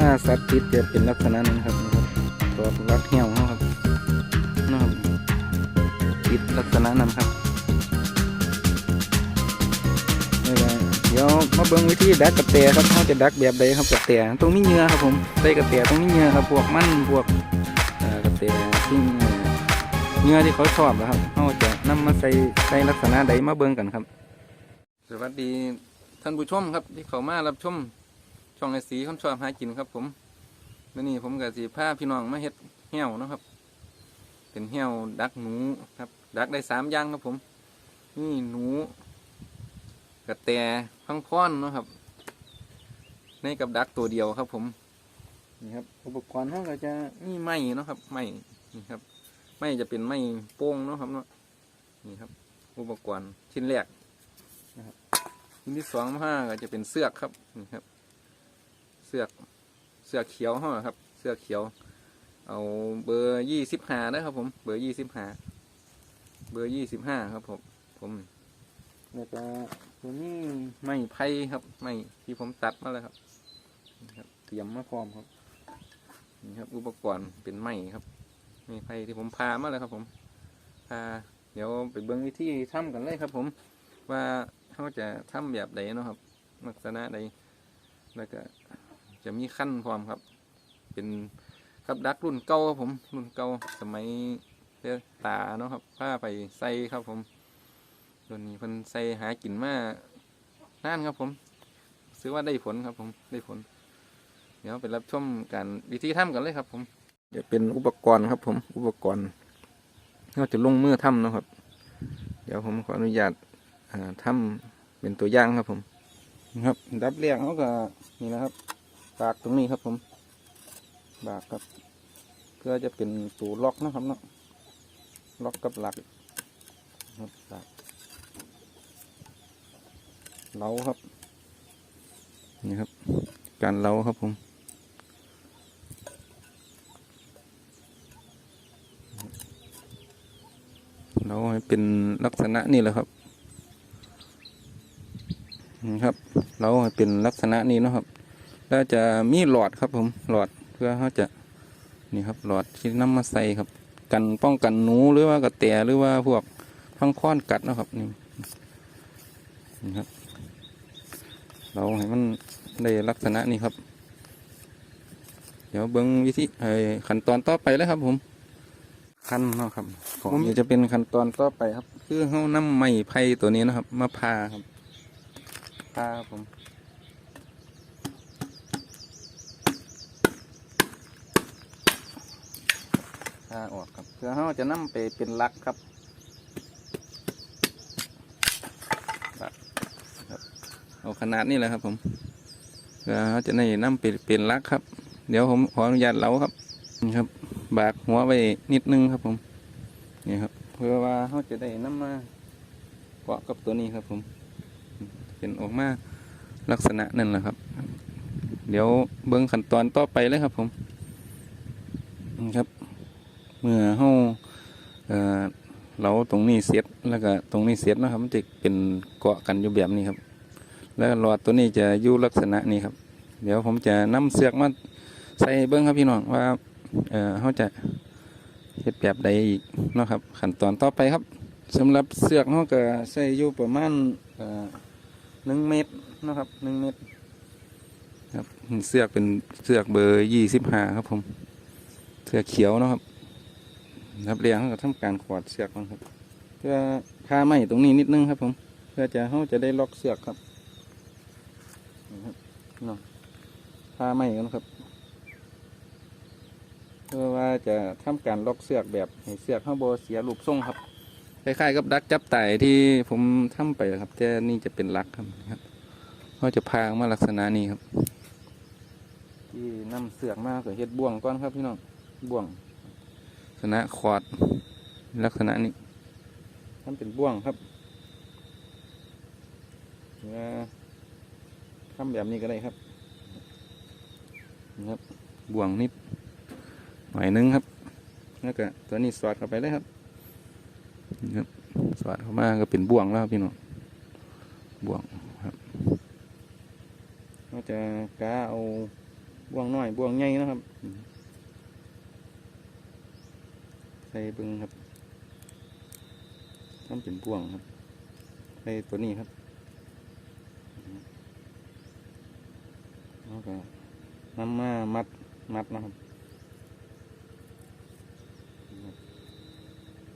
ลาสัตว์ติดจะเป็นลักษณะนั้นครับนะครับตัวรักเหี่ยวครับนะครับติดลักษณะนั้นครับนี่แหละเดี๋ยวมาเบิ่งวิธีดักกระเตะครับเขาจะดักแบบใดครับกระเตะต้องมีเหงื่อครับผมใส่กระเตะต้องมีเหงื่อครับพวกมันพวกกระเตะที่เหงื่อที่เขาชอบนะครับเขาจะนำมาใส่ใส่ลักษณะใดมาเบิ่งกันครับ สวัสดีท่านผู้ชมครับที่เขามารับชม ช่องไอสีคนชอบหากินครับ ผมวันนี้ผมกับสีผ้าพี่น้องมาเฮ็ดเหี้ยวนะครับ เป็นเหี้ยวดักหนูครับ ดักได้สามอย่างครับผม นี่หนูกระแตพังพอนนะครับ ในกับดักตัวเดียวครับ ผมนี่ครับอุปกรณ์เขาก็จะมีไม้นะครับไม้นี่ครับไม้จะเป็นไม้โป้งนะครับเนาะนี่ครับ อุปกรณ์ชิ้นแรกนะครับชิ้นที่สองมาก็จะเป็นเสือกครับนี่ครับ เสือกเสือกเขียวห้อครับ เสือกเขียว เอาเบอร์ยี่สิบห้านะครับ ผม เบอร์ยี่สิบห้าเบอร์ยี่สิบห้าครับ ผม ผมแล้วก็ตัวนี้ไม้ไผ่ครับ ไม้ที่ผมตัดมาแล้วครับครับ เตรียมมาพร้อมครับนี่ครับ อุปกรณ์เป็นไม้ครับไม้ไผ่ที่ผมพามาแล้วครับ ผมพาเดี๋ยวไปเบิ้งวิธีทำกันเลยครับ ผม ว่าเขาจะทำแบบใดเนาะครับ ลักษณะใดแล้วก็ จะมีขั้นพร้อมครับ เป็นครับดักรุ่นเก่าครับผม รุ่นเก่าสมัยเพื่อตาเนาะครับผ้าไปใส่ครับผมรุ่นนี้เพิ่นใส่หากินมาน่านครับผม ซื้อว่าได้ผลครับผมได้ผล เดี๋ยวไปรับชมการวิธีทำกันเลยครับ ผมจะเป็นอุปกรณ์ครับผม อุปกรณ์เราจะลงมือทำเนาะครับ เดี๋ยวผมขออนุญาตอ่าทำเป็นตัวอย่างครับผม ครับ ดับเรียงเขาก็นี่นะครับ บากตรงนี้ครับผมบากครับเพื่อจะเป็นตัวล็อกนะครับเนาะล็อกกับหลักครับบากเล้าครับนี่ครับ การเล้าครับผมเราให้เป็นลักษณะนี่แหละครับนี่ครับ เราให้เป็นลักษณะนี้นะครับ แล้วจะมีหลอดครับผมหลอดเพื่อเขาจะนี่ครับหลอดที่นำมาใส่ครับ กันป้องกันหนูหรือว่ากระแตหรือว่าพวกพังค้อนกัดเนาะครับนี่นี่ครับ เราให้มันได้ลักษณะนี้ครับ เดี๋ยวเบิ้งวิธีไอ้ขั้นตอนต่อไปแล้วครับผมขั้นเนาะครับผมเดี๋ยวจะเป็นขั้นตอนต่อไปครับ คือเขานำไม้ไผ่ตัวนี้นะครับมาพาครับพาครับผม ถ้าออกครับ เพื่อเขาจะนำไปเป็นลักครับลักครับเอาขนาดนี้แหละครับผมเพื่อเขาจะได้นำไปเป็นลักครับ เดี๋ยวผมขออนุญาตเล้าครับนี่ครับ บากหัวไปนิดนึงครับผมนี่ครับ เพื่อว่าเขาจะได้นำมาเกาะกับตัวนี้ครับผม เป็นออกมาลักษณะนั่นแหละครับ เดี๋ยวเบิ้งขั้นตอนต่อไปเลยครับผมนะครับ เมื่อเฮาเอ่อเราตรงนี้เสร็จแล้วก็ตรงนี้เสร็จนะครับมันจะเป็นเกาะกันอยู่แบบนี้ครับ แล้วหลอดตัวนี้จะอยู่ลักษณะนี้ครับ เดี๋ยวผมจะนำเสือกมาใส่เบิ้งครับพี่น้องว่าเอ่อเขาจะเฮ็ดแบบใดอีกนะครับขั้นตอนต่อไปครับสำหรับเสือกเขาก็ใส่อยู่ประมาณเอ่อหนึ่งเมตรนะครับหนึ่งเมตรครับเสือกเป็นเสือกเบอร์ยี่สิบห้าครับผม เสือกเขียวนะครับ ครับเรียงเขาก็ทำการขวดเสือกก่อนครับ เพื่อพาไหมตรงนี้นิดนึงครับ ผม เพื่อจะเขาจะได้ล็อกเสือกครับนี่ครับเนาะพาไหมกันครับ เพื่อว่าจะทำการล็อกเสือกแบบให้เสือกข้างบเสียรูปทรงครับคล้ายๆกับดักจับไต่ที่ผมทำไปครับแต่นี่จะเป็นลักครับครับเขาจะพาออกมาลักษณะนี้ครับ ที่นำเสือกมาก็เฮ็ดบ่วงก่อนครับพี่น้องบ่วง ษณะขอดลักษณะนี้ทำเป็นบ่วงครับทำแบบนี้ก็ได้ครับนี่ครับบ่วงนิดหน่อยหนึงครับแล้วก็ตัวนี้สอดเข้าไปเลยครับนี่ครับสอดเข้ามาก็เป็นบ่วงแล้วพี่น้องบ่วงครับเราจะกาเอาบ่วงน้อยบ่วงใหญ่นะครับอืม ใส่เบิ่งครับทำเป็นบ่วงครับใส่ตัวนี้ครับแล้วก็นำมามัดมัดนะครับ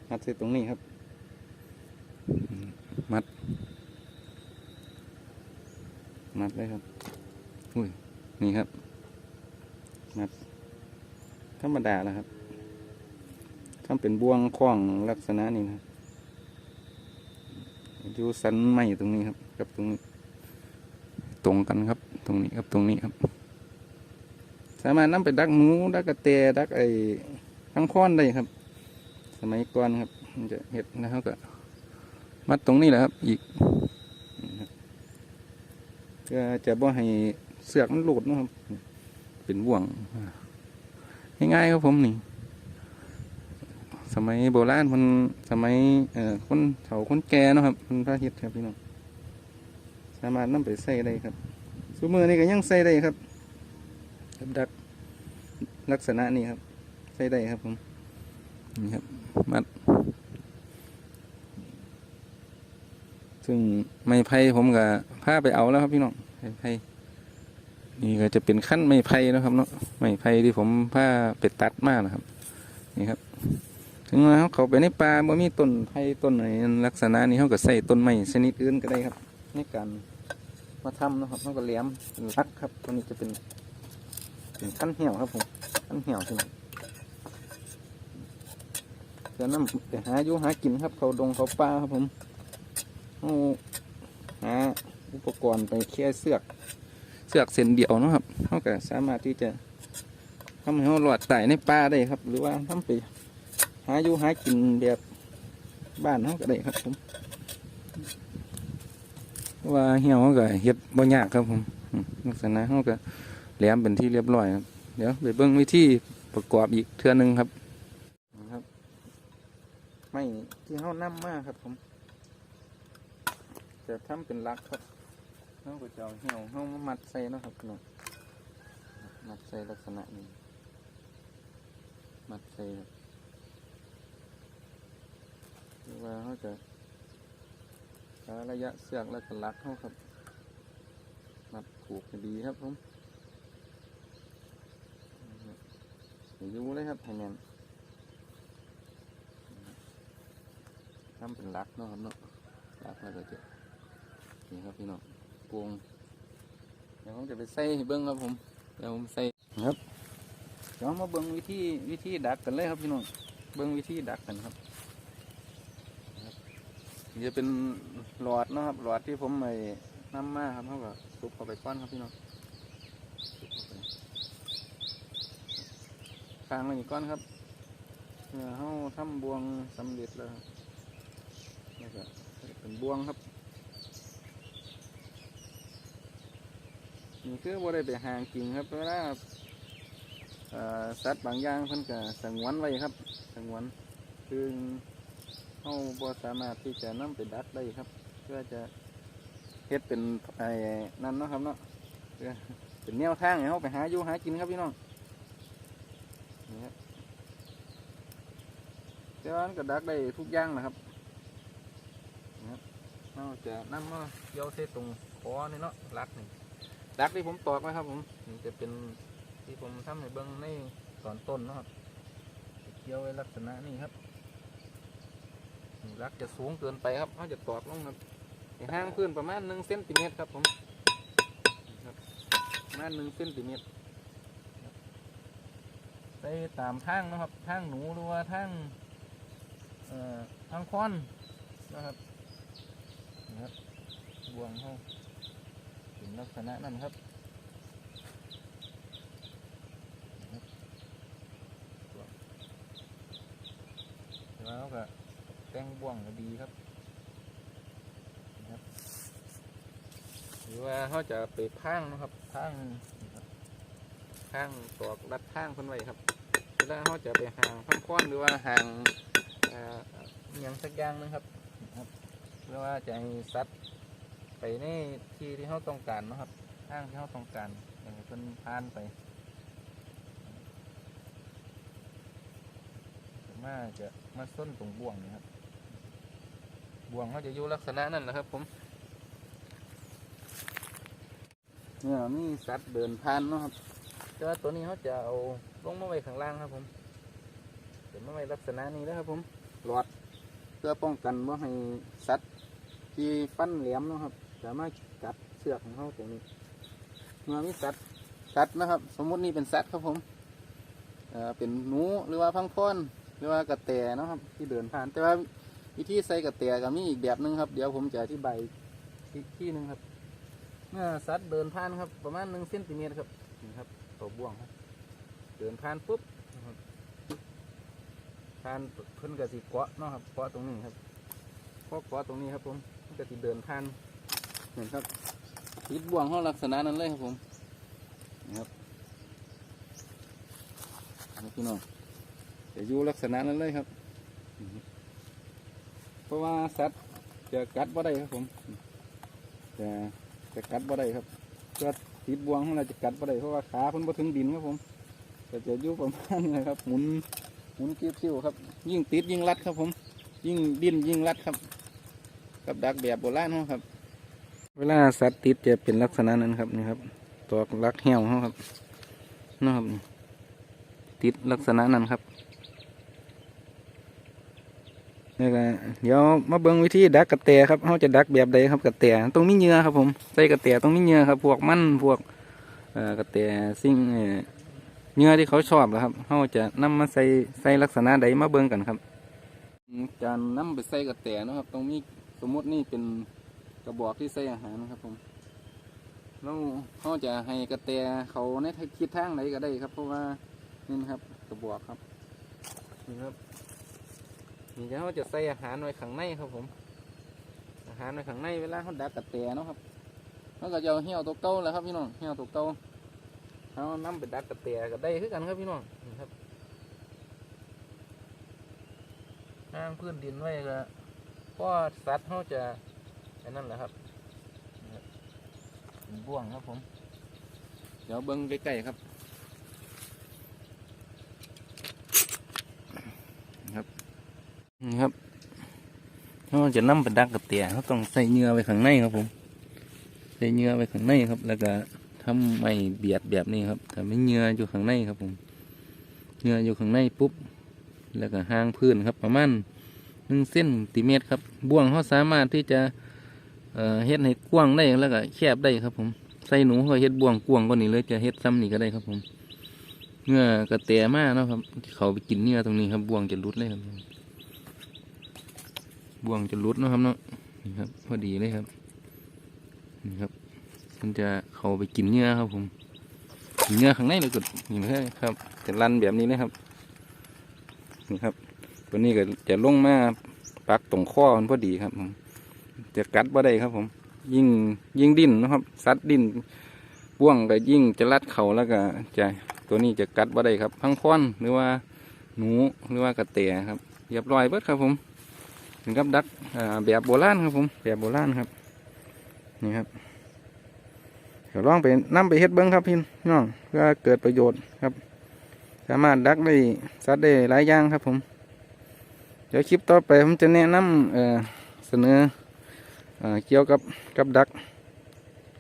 มัดใส่ตรงนี้ครับอืมมัด มัดเลยครับอุ้ยนี่ครับ มัดธรรมดาแล้วครับ ทำเป็นบ่วงคล้องลักษณะนี้นะอยู่สันไม้ตรงนี้ครับ กับตรงนี้ ตรงกันครับ ตรงนี้กับตรงนี้ครับ สามารถนำไปดักหมูดักกระแตดักไอ้ทั้งค้อนได้ครับ สมัยก่อนครับ มันจะเห็ดนะครับก็มัดตรงนี้แหละครับ อีกก็จะบ่ให้เสือกมันหลุดนะครับ เป็นบ่วง ง่ายๆครับผมนี่ สมัยโบราณมันสมัยเอ่อคนเฒ่าคนแก่เนาะครับมันพระเฮ็ดครับพี่น้องสามารถนำไปใส่ได้ครับซุมือนี่ก็ยังใส่ได้ครับกับดักลักษณะนี้ครับ ใส่ได้ครับผมนี่ครับมัด ซึ่งไม้ไผ่ผมก็พาไปเอาแล้วครับพี่น้องไม้ไผ่นี่ก็จะเป็นขั้นไม้ไผ่นะครับเนาะไม้ไผ่ที่ผมพาไปตัดมากนะครับนี่ครับ ถึงว่าเขาเขาไปในป่าบ่มีต้นไผ่ต้นไหนลักษณะนี้เขาก็ใส่ต้นไม้ชนิดอื่นก็ได้ครับ ในการมาทำนะครับเขาก็แหลมเป็นรักครับตัวนี้จะเป็นเป็นขั้นเหี่ยวครับผมขั้นเหี่ยวใช่ไหมจะนำไปหาอยู่หากินครับ เขาดงเขาป่าครับผมเอาหาอุปกรณ์ไปแค่เสือกเสือกเส้นเดียวนะครับเขาก็สามารถที่จะทำให้เขาหลอดไต่ในป่าได้ครับ หรือว่าทำไป หาอยู่หากินแบบบ้านเขาก็ได้ครับผมว่าเหี่ยวเขาก็เฮ็ดบ่ยากครับผมลักษณะเขาก็แหลมเป็นที่เรียบร้อยครับเดี๋ยวไปเบิ่งวิธีประกอบอีกเทื่อนึงครับครับ ไม่ที่เขานำมากครับผม จะทำเป็นลักครับเขาก็จะเอาเหี่ยวเขามามัดใส่นะครับพี่น้องมัดใส่ลักษณะนี้มัดใส่ คือว่าเขาจะหาระยะเสือกแล้วก็ลักเขาครับมัดผูกดีครับผมอย่ายุ่เลยครับให้แน่นทำเป็นลักเนาะครับเนาะลักแล้วก็จะนี่ครับพี่น้องปวงเดี๋ยวผมจะไปใส่เบิ้งครับผมเดี๋ยวผมใส่ครับเดี๋ยวมาเบิ้งวิธีวิธีดักกันเลยครับพี่น้องเบิ้งวิธีดักกันครับ จะเป็นหลอดนะครับ หลอดที่ผมไปน้ำมาครับเขาก็ซุปเข้าไปก้อนครับพี่น้องค้าไปคางไว้อีกก้อนครับเมื่อเขาทำบวงสำเร็จแล้วครับแล้วก็เป็นบวงครับนี่คือบ่ได้ไปห่างจริงครับเวลาเอ่อสัตว์บางอย่างเพิ่นก็สงวนไว้ครับสงวนคือ เฮาบ่สามารถที่จะนำไปดักได้ครับ เพื่อจะเฮ็ดเป็นไอ้นั่นเนาะครับเนาะเป็นแนวทางให้เฮาไปหาอยู่หากินครับพี่น้องนี่ครับแต่วันก็ดักได้ทุกอย่างนะครับนี่ครับเราจะนำมาเกี่ยวเส้ตรงคอนี่เนาะรักนี่ดักที่ผมตอกไว้ครับ ผมนี่จะเป็นที่ผมทำให้เบิ้องในตอนต้นเนาะครับเกี่ยวไว้ลักษณะนี้ครับ รักจะสูงเกินไปครับเขาจะตอกลงครับห้ห่างพื้นประมาณหนึ่งเซนติเมตรครับผมครับประมาณหนึ่งเซนติเมตรครับใส่ตามทางนะครับทางหนูหรือว่าทางเอ่อทางค้อนนะครับนี่ครับบวงเขาเป็นลักษณะนั้นครับแล้วก็ แตงบ่วงก็ดีครับนะครับ หรือว่าเขาจะไปพังนะครับพังพังตอกรัดพังคนไว้ครับแล้วเขาจะไปห่างพังค้อนหรือว่าห่างอย่างสักอย่างนะครับหรือว่าจะให้ซัดไปในที่ที่เขาต้องการนะครับห้างที่เขาต้องการอย่างเป็นพานไปมาจะมาส้นตรงบ่วงนะครับ บ่วงเขาจะอยู่ลักษณะนั่นแหละครับ ผมเนี่ยมีสัตว์เดินผ่านเนาะครับแต่ว่าตัวนี้เขาจะเอาลงมาไว้ข้างล่างครับ ผมเดินมาไว้ลักษณะนี้นะครับ ผมหลอดเพื่อป้องกันว่าให้สัตว์ที่ฟันแหลมเนาะครับสามารถกัดเชือกของเขาตรงนี้เมื่อมีสัตว์กัดนะครับ สมมุตินี่เป็นสัตว์ครับผมเอ่อเป็นหนูหรือว่าพังพรหรือว่ากระแตเนาะครับ ที่เดินผ่านแต่ว่า วิธีใส่กระแตก็มีอีกแบบหนึงครับ เดี๋ยวผมจะอธิบายอีกที่หนึ่งครับ เมื่อสัตว์เดินผ่านครับ ประมาณหนึ่งเซนติเมตรครับนี่ครับตัวบ่วงครับ เดินผ่านปุ๊บผ่านเพิ่นกระสิเกาะเนาะครับเกาะตรงนี้ครับพอเกาะตรงนี้ครับ ผมกระสิเดินผ่านเห็นครับติดบ่วงห้องลักษณะนั้นเลยครับผมนี่ครับพี่น้องจะอยู่ลักษณะนั้นเลยครับ ราะว่าสัตว์จะกัดบ่ได้ครับผมจะจะกัดบ่ได้ครับจะติดบ่วงของเราจะกัดบ่ได้เพราะว่าขาเพิ่นบ่ถึงดินครับผมก็จะอยู่ประมาณนี้ครับ หมุนหมุนกิ้วๆครับ ยิ่งติดยิ่งรัดครับผม ยิ่งดิ้นยิ่งรัดครับกับดักแบบโบราณครับ เวลาสัตว์ติดจะเป็นลักษณะนั้นครับนี่ครับตัวรักเหี่ยวครับนะครับติดลักษณะนั้นครับ นี่ก็เดี๋ยวมาเบิ่งวิธีดักกระแตครับเขาจะดักแบบใดครับกระแตต้องมีเหงื่อครับผมใส่กระแตต้องมีเหงื่อครับ พวกมันพวกเอ่อกระแตสิ่งเอ่อเหงื่อที่เขาชอบนะครับเขาจะนำมาใส่ใส่ลักษณะใดมาเบิ่งกันครับอืมการนำไปใส่กระแตเนาะครับต้องมีสมมตินี่เป็นกระบอกที่ใส่อาหารนะครับผมแล้วเขาจะให้กระแตเขาในทิศทางไหนก็ได้ครับ เพราะว่านี่นะครับกระบอกครับนี่ครับ นี่เขาจะใส่อาหารไว้ข้างในครับผม อาหารไว้ข้างในเวลาเขาดักกระแตเนาะครับเขาก็จะเอาเหี้ยวตัวเก่าแล้วครับพี่น้องเหี้ยวตัวเก่าเขาน้ำไปดักกระแตก็ได้คือกันครับพี่น้องนี่ครับห้างพื้นดินไว้ก็เพราะสัตว์เขาจะอันนั้นแหละครับบเป็นบ่วงครับผม เดี๋ยวเบิ้งใกล้ๆครับ นี่ครับเราจะนำไปดักกระเตียเขาต้องใส่เหงื่อไว้ข้างในครับผม ใส่เหงื่อไว้ข้างในครับ แล้วก็ทำไม่เบียดแบบนี้ครับถ้าไม่เหงื่ออยู่ข้างในครับผมเหงื่ออยู่ข้างในปุ๊บ แล้วก็ห่างพื้นครับประมาณหนึ่งเซนติเมตรครับ บ่วงเขาสามารถที่จะเอ่อเฮ็ดให้กว้างได้แล้วก็แคบได้ครับผม ใส่หนูเขาเฮ็ดบ่วงกว้างกว่านี้เลยจะเฮ็ดซ้ำนี่ก็ได้ครับผมเหงื่อกระเตียมากนะครับ เขาไปกินเหงื่อตรงนี้ครับบ่วงจะรุดเลยครับ บ่วงจะรุดนะครับเนาะนี่ครับ พอดีเลยครับนี่ครับ มันจะเข้าไปกินเนื้อครับผมกินเนื้อข้างในเลยกดนี่เลยครับจะรันแบบนี้เลยครับนี่ครับ ตัวนี้ก็จะลงมาปักตรงข้อมันพอดีครับผมจะกัดบ่ได้ครับ ผม ยิ่งยิ่งดิ้นนะครับซัดดิ้นบ่วงก็ยิ่งจะรัดเข่าแล้วก็จะตัวนี้จะกัดบ่ได้ครับพังค้อนหรือว่าหนูหรือว่ากระเตะครับเรียบร้อยเบิดครับผม ถึงกับดักแบบโบราณครับผมแบบโบราณครับ นี่ครับเดี๋ยวลองไปนํไปเฮ็ดเบิ้งครับพี่น้องเพื่อเกิดประโยชน์ครับ สามารถดักได้สัตว์ได้หลายอย่างครับผม เดี๋ยวคลิปต่อไปผมจะแนะนำเอ่อเสนอเกี่ยวกับกับดัก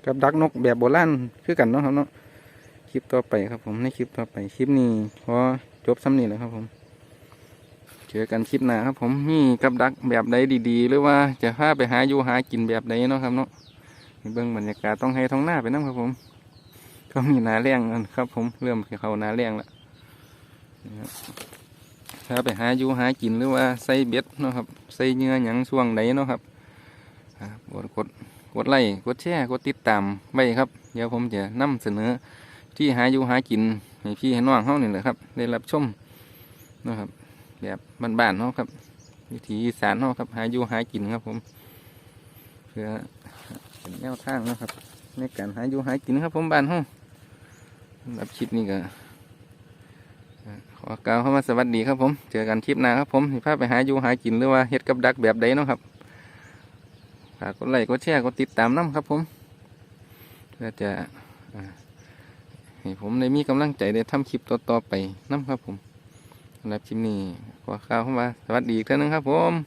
กับดักนกแบบโบราณคือกันเนาะครับเนาะคลิปต่อไปครับผมในคลิปต่อไปคลิปนี้พอจบซ้ำนี้แล้วครับผม จอกันคลิปหน้าครับ ผมมีกับดักแบบใดดีๆ หรือว่าจะพาไปหาอยู่หากินแบบใดเนาะครับเนาะเบื้องบรรยากาศต้องให้ท้องหน้าไปน้ำครับผมก็มีนาแรงแล้วครับ ผมเริ่มเข้านาแรงแล้วนะครับถ้าไปหาอยู่หากินหรือว่าใส่เบ็ดเนาะครับใส่เหงื่อหยังช่วงไหนเนาะครับกดกดกดไลค์กดแชร์กดติดตามไว้ครับ เดี๋ยวผมจะนำเสนอ ที่หาอยู่หากินให้พี่ให้น้องเฮานี่แหละครับ ได้รับชมนะครับ แบบบ้านๆเนาะครับ วิถีสานเนาะครับ หาอยู่หากินครับผม เพื่อเป็นแนวทางนะครับ ในการหาอยู่หากินครับ ผมบ้านเฮาสำหรับคลิปนี้ก็อ่าขอกล่าวเข้ามาสวัสดีครับผม เจอกันคลิปหน้าครับผมสิพาไปหาอยู่หากินหรือว่าเฮ็ดกับดักแบบใดเนาะครับฝากกดไลค์กดแชร์กดติดตามน้ำครับผมเพื่อจะให้ผมได้มีกำลังใจได้ทำคลิปต่อๆไปน้ำครับผม สำหรับคลิปนี้ขอข่าวเข้ามา สวัสดีอีกท่านึงครับผม